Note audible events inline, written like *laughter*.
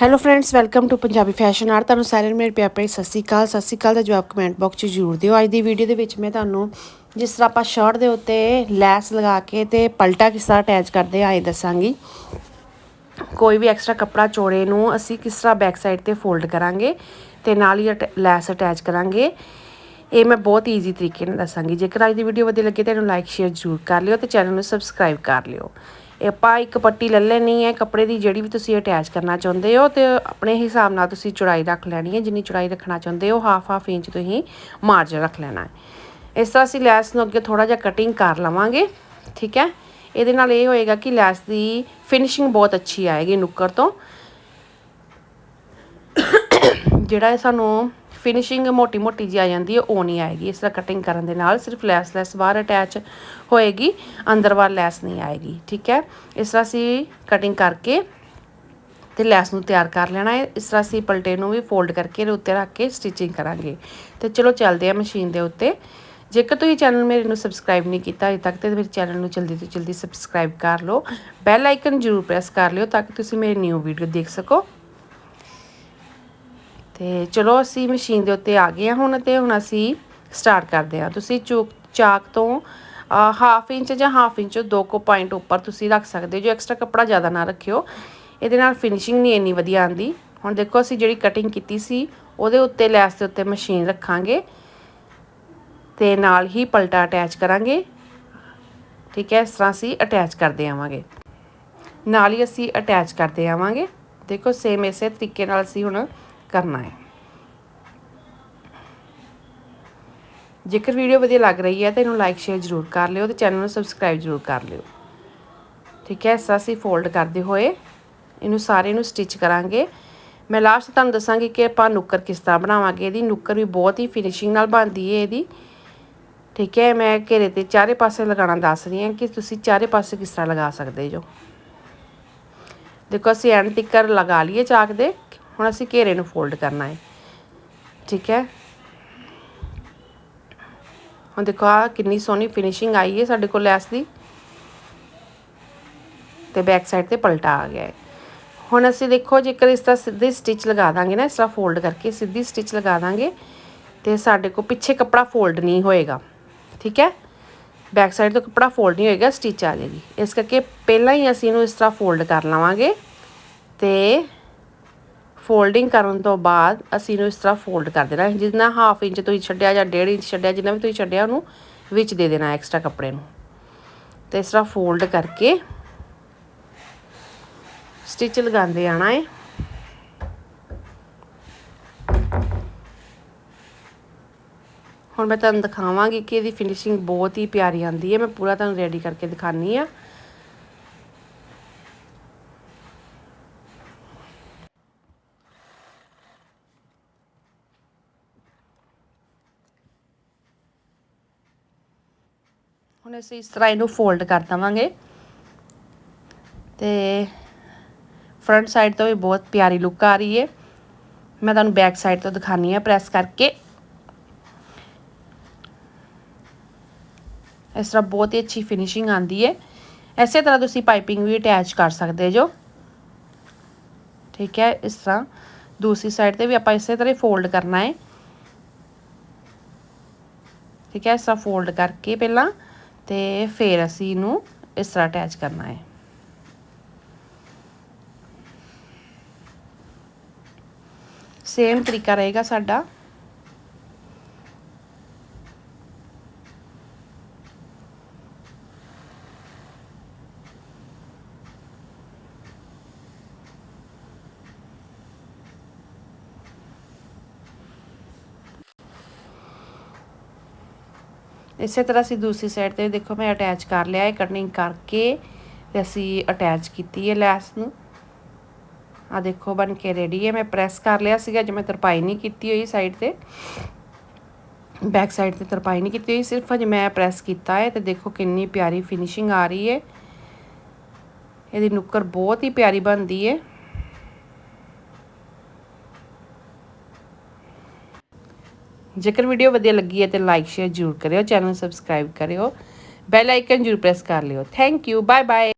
Hello friends welcome to Punjabi fashion art ਤੁਹਾਨੂੰ ਸਾਰਿਆਂ ਨੂੰ ਮੇਰੇ ਪਿਆਰ ਭਰੀ ਸਤਿ ਸ਼੍ਰੀ ਅਕਾਲ। ਸਤਿ ਸ਼੍ਰੀ ਅਕਾਲ ਦਾ ਜਵਾਬ ਕਮੈਂਟ ਬਾਕਸ 'ਚ ਜ਼ਰੂਰ ਦਿਓ। ਅੱਜ ਦੀ ਵੀਡੀਓ ਦੇ ਵਿੱਚ ਮੈਂ ਤੁਹਾਨੂੰ ਜਿਸ ਤਰ੍ਹਾਂ ਆਪਾਂ ਸ਼ਰਟ ਦੇ ਉੱਤੇ ਲੈਸ ਲਗਾ ਕੇ ਤੇ ਪਲਟਾ ਕਿਸ ਤਰ੍ਹਾਂ ਅਟੈਚ ਕਰਦੇ ਆ, ਇਹ ਦੱਸਾਂਗੀ। ਕੋਈ ਵੀ ਐਕਸਟਰਾ ਕੱਪੜਾ ਚੋੜੇ ਨੂੰ ਅਸੀਂ ਕਿਸ ਤਰ੍ਹਾਂ ਬੈਕ ਸਾਈਡ ਤੇ ਫੋਲਡ ਕਰਾਂਗੇ ਤੇ ਨਾਲ ਹੀ ਲੈਸ ਅਟੈਚ ਕਰਾਂਗੇ। ਇਹ ਮੈਂ ਬਹੁਤ ਈਜ਼ੀ ਤਰੀਕੇ ਨਾਲ ਦੱਸਾਂਗੀ। ਜੇਕਰ ਅੱਜ ਦੀ ਵੀਡੀਓ ਵਧੀਆ ਲੱਗੇ ਤਾਂ ਇਹਨੂੰ ਲਾਈਕ ਸ਼ੇਅਰ ਜ਼ਰੂਰ ਕਰ ਲਿਓ ਤੇ ਚੈਨਲ ਨੂੰ ਸਬਸਕ੍ਰਾਈਬ ਕਰ ਲਿਓ। ਆਪਾਂ ਇੱਕ ਪੱਟੀ ਲੈ ਲੈਣੀ ਹੈ, ਕੱਪੜੇ ਦੀ ਜਿਹੜੀ ਵੀ ਤੁਸੀਂ ਅਟੈਚ ਕਰਨਾ ਚਾਹੁੰਦੇ ਹੋ ਤੇ ਆਪਣੇ ਹਿਸਾਬ ਨਾਲ ਤੁਸੀਂ ਚੌੜਾਈ ਰੱਖ ਲੈਣੀ ਹੈ, ਜਿੰਨੀ ਚੌੜਾਈ ਰੱਖਣਾ ਚਾਹੁੰਦੇ ਹੋ ਹਾਫ ਹਾਫ ਇੰਚ ਤੁਸੀਂ ਮਾਰਜਨ ਰੱਖ ਲੈਣਾ ਹੈ। ਇਸ ਤਰ੍ਹਾਂ ਅਸੀਂ ਲੈਸ ਨੂੰ ਅੱਗੇ ਥੋੜਾ ਜਿਹਾ ਕਟਿੰਗ ਕਰ ਲਵਾਂਗੇ, ਠੀਕ ਹੈ? ਇਹਦੇ ਨਾਲ ਇਹ ਹੋਏਗਾ ਕਿ ਲੈਸ ਦੀ ਫਿਨਿਸ਼ਿੰਗ ਬਹੁਤ ਅੱਛੀ ਆਏਗੀ ਨੁੱਕਰ ਤੋਂ। *coughs* ਜਿਹੜਾ ਸਾਨੂੰ ਫਿਨਿਸ਼ਿੰਗ ਮੋਟੀ ਮੋਟੀ ਜੀ ਆ ਜਾਂਦੀ ਹੈ, ਉਹ ਨਹੀਂ ਆਏਗੀ। ਇਸ ਤਰ੍ਹਾਂ ਕਟਿੰਗ ਕਰਨ ਦੇ ਨਾਲ ਸਿਰਫ ਲੈਸ ਲੈਸ ਬਾਹਰ ਅਟੈਚ ਹੋਏਗੀ, ਅੰਦਰ ਵੱਲ ਲੈਸ ਨਹੀਂ ਆਏਗੀ, ਠੀਕ ਹੈ? ਇਸ ਤਰ੍ਹਾਂ ਅਸੀਂ ਕਟਿੰਗ ਕਰਕੇ ਤੇ ਲੈਸ ਨੂੰ ਤਿਆਰ ਕਰ ਲੈਣਾ ਹੈ। ਇਸ ਤਰ੍ਹਾਂ ਅਸੀਂ ਪਲਟੇ ਨੂੰ ਵੀ ਫੋਲਡ ਕਰਕੇ ਇਹਦੇ ਉੱਤੇ ਰੱਖ ਕੇ ਸਟਿਚਿੰਗ ਕਰਾਂਗੇ। ਤੇ ਚਲੋ ਚੱਲਦੇ ਆ ਮਸ਼ੀਨ ਦੇ ਉੱਤੇ। ਜੇਕਰ ਤੁਸੀਂ ਚੈਨਲ ਮੇਰੇ ਨੂੰ ਸਬਸਕ੍ਰਾਈਬ ਨਹੀਂ ਕੀਤਾ ਅਜੇ ਤੱਕ, ਤੇ ਮੇਰੇ ਚੈਨਲ ਨੂੰ ਜਲਦੀ ਤੋਂ ਜਲਦੀ ਸਬਸਕ੍ਰਾਈਬ ਕਰ ਲਓ। ਬੈਲ ਆਈਕਨ ਜ਼ਰੂਰ ਪ੍ਰੈਸ ਕਰ ਲਿਓ ਤਾਂ ਕਿ ਤੁਸੀਂ ਮੇਰੀ ਨਿਊ ਵੀਡੀਓ ਦੇਖ ਸਕੋ। ਤੇ ਚਲੋ ਅਸੀਂ ਮਸ਼ੀਨ ਦੇ ਉੱਤੇ ਆ ਗਏ ਹਾਂ ਹੁਣ ਤੇ ਹੁਣ ਅਸੀਂ ਸਟਾਰਟ ਕਰਦੇ ਹਾਂ। ਤੁਸੀਂ ਚੂਕ, ਚਾਕ ਤੋਂ ਹਾਫ ਇੰਚ ਜਾਂ ਹਾਫ ਇੰਚ ਦੋ ਕੋ ਪੁਆਇੰਟ ਉੱਪਰ ਤੁਸੀਂ ਰੱਖ ਸਕਦੇ ਜੋ ਐਕਸਟਰਾ ਕੱਪੜਾ ਜ਼ਿਆਦਾ ਨਾ ਰੱਖਿਓ। ਇਹਦੇ ਨਾਲ ਫਿਨਿਸ਼ਿੰਗ ਨਹੀਂ ਇੰਨੀ ਵਧੀਆ ਆਂਦੀ ਹੁਣ ਦੇਖੋ ਅਸੀਂ ਜਿਹੜੀ ਕਟਿੰਗ ਕੀਤੀ ਸੀ, ਉਹਦੇ ਉੱਤੇ ਲੈਸ ਦੇ ਉੱਤੇ ਮਸ਼ੀਨ ਰੱਖਾਂਗੇ। ਤੇ ਨਾਲ ਹੀ ਪਲਟਾ ਅਟੈਚ ਕਰਾਂਗੇ। ਠੀਕ ਹੈ, ਇਸ ਤਰ੍ਹਾਂ ਅਸੀਂ ਅਟੈਚ ਕਰਦੇ ਆਵਾਂਗੇ। ਨਾਲ ਹੀ ਅਸੀਂ ਅਟੈਚ ਕਰਦੇ ਆਵਾਂਗੇ। ਦੇਖੋ ਸੇਮ ਇਸੇ ਤਰੀਕੇ ਨਾਲ ਅਸੀਂ ਹੁਣ ਕਰਨਾ ਹੈ। ਜੇਕਰ ਵੀਡੀਓ ਵਧੀਆ ਲੱਗ ਰਹੀ ਹੈ ਤਾਂ ਇਹਨੂੰ ਲਾਈਕ ਸ਼ੇਅਰ ਜ਼ਰੂਰ ਕਰ ਲਿਓ ਤੇ ਚੈਨਲ ਨੂੰ ਸਬਸਕ੍ਰਾਈਬ ਜ਼ਰੂਰ ਕਰ ਲਿਓ। ਠੀਕ ਹੈ ਐਸਾ ਅਸੀਂ ਫੋਲਡ ਕਰਦੇ ਹੋਏ ਇਹਨੂੰ ਸਾਰੇ ਨੂੰ ਸਟਿਚ ਕਰਾਂਗੇ। ਮੈਂ ਲਾਸਟ ਤੁਹਾਨੂੰ ਦੱਸਾਂਗੀ ਕਿ ਆਪਾਂ ਨੁੱਕਰ ਕਿਸ ਤਰ੍ਹਾਂ ਬਣਾਵਾਂਗੇ, ਇਹਦੀ ਨੁੱਕਰ ਵੀ ਬਹੁਤ ਹੀ ਫਿਨਿਸ਼ਿੰਗ ਨਾਲ ਬਣਦੀ ਹੈ ਇਹਦੀ। ਠੀਕ ਹੈ, ਮੈਂ ਘੇਰੇ ਤੇ ਚਾਰੇ ਪਾਸੇ ਲਗਾਉਣਾ ਦੱਸ ਰਹੀ ਹਾਂ ਕਿ ਤੁਸੀਂ ਚਾਰੇ ਪਾਸੇ ਕਿਸ ਤਰ੍ਹਾਂ ਲਗਾ ਸਕਦੇ ਜੋ। ਦੇਖੋ, ਅਸੀਂ ਐਂਡ ਤਿੱਕਰ ਲਗਾ ਲਈਏ ਚਾਕ ਦੇ। ਹੁਣ ਅਸੀਂ ਘੇਰੇ ਨੂੰ ਫੋਲਡ ਕਰਨਾ ਹੈ। ਠੀਕ ਹੈ? ਹੁਣ ਦੇਖੋ ਆ ਕਿੰਨੀ ਸੋਹਣੀ ਫਿਨਿਸ਼ਿੰਗ ਆਈ ਹੈ ਸਾਡੇ ਕੋਲ ਲੈਸ ਦੀ। ਤੇ ਬੈਕ ਸਾਈਡ ਤੇ ਪਲਟਾ ਆ ਗਿਆ ਹੈ। ਹੁਣ ਅਸੀਂ ਦੇਖੋ ਜੇਕਰ ਇਸ ਤਰ੍ਹਾਂ ਸਿੱਧੀ ਸਟਿਚ ਲਗਾ ਦਾਂਗੇ ਨਾ, ਇਸ ਤਰ੍ਹਾਂ ਫੋਲਡ ਕਰਕੇ ਸਿੱਧੀ ਸਟਿਚ ਲਗਾ ਦਾਂਗੇ, ਤੇ ਸਾਡੇ ਕੋਲ ਪਿੱਛੇ ਕੱਪੜਾ ਫੋਲਡ ਨਹੀਂ ਹੋਏਗਾ। ਠੀਕ ਹੈ? ਬੈਕ ਸਾਈਡ ਤੋਂ ਕੱਪੜਾ ਫੋਲਡ ਨਹੀਂ ਹੋਏਗਾ ਸਟਿਚ ਆ ਜਾਏਗੀ। ਇਸ ਕਰਕੇ ਪਹਿਲਾਂ ਹੀ ਅਸੀਂ ਇਹਨੂੰ ਇਸ ਤਰ੍ਹਾਂ ਫੋਲਡ ਕਰ ਲਵਾਂਗੇ ਤੇ ਫੋਲਡਿੰਗ ਕਰਨ ਤੋਂ ਬਾਅਦ ਅਸੀਂ ਇਹਨੂੰ ਇਸ ਤਰ੍ਹਾਂ ਫੋਲਡ ਕਰ ਦੇਣਾ ਜਿੰਨਾ ਹਾਫ ਇੰਚ ਤੁਸੀਂ ਛੱਡਿਆ ਜਾਂ 1.5 ਇੰਚ ਛੱਡਿਆ, ਜਿੰਨਾ ਵੀ ਤੁਸੀਂ ਛੱਡਿਆ ਉਹਨੂੰ ਵਿੱਚ ਦੇ ਦੇਣਾ ਐਕਸਟਰਾ ਕੱਪੜੇ ਨੂੰ। ਤੇ ਇਸ ਤਰ੍ਹਾਂ ਫੋਲਡ ਕਰਕੇ ਸਟਿਚ ਲਗਾਉਂਦੇ ਆਣਾ ਹੈ। ਹੁਣ ਮੈਂ ਤੁਹਾਨੂੰ ਦਿਖਾਵਾਂਗੀ ਕਿ ਇਹਦੀ ਫਿਨਿਸ਼ਿੰਗ ਬਹੁਤ ਹੀ ਪਿਆਰੀ ਆਂਦੀ ਹੈ। ਮੈਂ ਪੂਰਾ ਤੁਹਾਨੂੰ ਰੈਡੀ ਕਰਕੇ ਦਿਖਾਨੀ ਆ ਹੁਣ ਅਸੀਂ ਇਸ ਤਰ੍ਹਾਂ ਇਹਨੂੰ ਫੋਲਡ ਕਰ ਦਵਾਂਗੇ। ਤੇ ਫਰੰਟ ਸਾਈਡ ਤੋਂ ਵੀ ਬਹੁਤ ਪਿਆਰੀ ਲੁੱਕ ਆ ਰਹੀ ਹੈ ਮੈਂ ਤੁਹਾਨੂੰ ਬੈਕ ਸਾਈਡ ਤੋਂ ਦਿਖਾਨੀ ਆ ਪ੍ਰੈਸ ਕਰਕੇ। ਇਸ ਤਰ੍ਹਾਂ ਬਹੁਤ ਹੀ ਅੱਛੀ ਫਿਨਿਸ਼ਿੰਗ ਆਂਦੀ ਹੈ ਐਸੇ ਤਰ੍ਹਾਂ ਤੁਸੀਂ ਪਾਈਪਿੰਗ ਵੀ ਅਟੈਚ ਕਰ ਸਕਦੇ ਜੋ। ਠੀਕ ਹੈ ਇਸ ਤਰ੍ਹਾਂ। ਦੂਸਰੀ ਸਾਈਡ ਤੇ ਵੀ ਆਪਾਂ ਇਸੇ ਤਰ੍ਹਾਂ ਹੀ ਫੋਲਡ ਕਰਨਾ ਹੈ ਠੀਕ ਹੈ ਇਸ ਤਰ੍ਹਾਂ ਫੋਲਡ ਕਰਕੇ ਪਹਿਲਾਂ ਤੇ ਫਿਰ ਅਸੀਂ ਇਹਨੂੰ ਇਸ ਤਰ੍ਹਾਂ ਅਟੈਚ ਕਰਨਾ ਹੈ। ਸੇਮ ਤਰੀਕਾ ਰਹੇਗਾ ਸਾਡਾ। ਇਸੇ ਤਰ੍ਹਾਂ ਅਸੀਂ ਦੂਸਰੀ ਸਾਈਡ ਤੇ ਦੇਖੋ ਮੈਂ ਅਟੈਚ ਕਰ ਲਿਆ ਹੈ ਕਟਿੰਗ ਕਰਕੇ ਤੇ ਅਸੀਂ ਅਟੈਚ ਕੀਤੀ ਹੈ ਲੈਸ ਨੂੰ। ਆ ਦੇਖੋ ਬਣ ਕੇ ਰੈਡੀ ਹੈ, ਮੈਂ ਪ੍ਰੈਸ ਕਰ ਲਿਆ ਸੀਗਾ ਜਿਵੇਂ ਤਰਪਾਈ ਨਹੀਂ ਕੀਤੀ ਹੋਈ ਸਾਈਡ ਤੇ। ਬੈਕ ਸਾਈਡ ਤੇ ਤਰਪਾਈ ਨਹੀਂ ਕੀਤੀ ਹੋਈ, ਸਿਰਫ ਅਜ ਮੈਂ ਪ੍ਰੈਸ ਕੀਤਾ ਹੈ ਤੇ ਦੇਖੋ ਕਿੰਨੀ ਪਿਆਰੀ ਫਿਨਿਸ਼ਿੰਗ ਆ ਰਹੀ ਹੈ। ਇਹਦੀ ਨੁੱਕਰ ਬਹੁਤ ਹੀ ਪਿਆਰੀ ਬਣਦੀ ਹੈ। ਜੇਕਰ ਵੀਡੀਓ ਵਧੀਆ ਲੱਗੀ ਹੈ ਤੇ ਲਾਈਕ ਸ਼ੇਅਰ ਜ਼ਰੂਰ ਕਰਿਓ ਚੈਨਲ ਸਬਸਕ੍ਰਾਈਬ ਕਰਿਓ ਬੈਲ ਆਈਕਨ ਜ਼ਰੂਰ ਪ੍ਰੈਸ ਕਰ ਲਿਓ। Thank you bye bye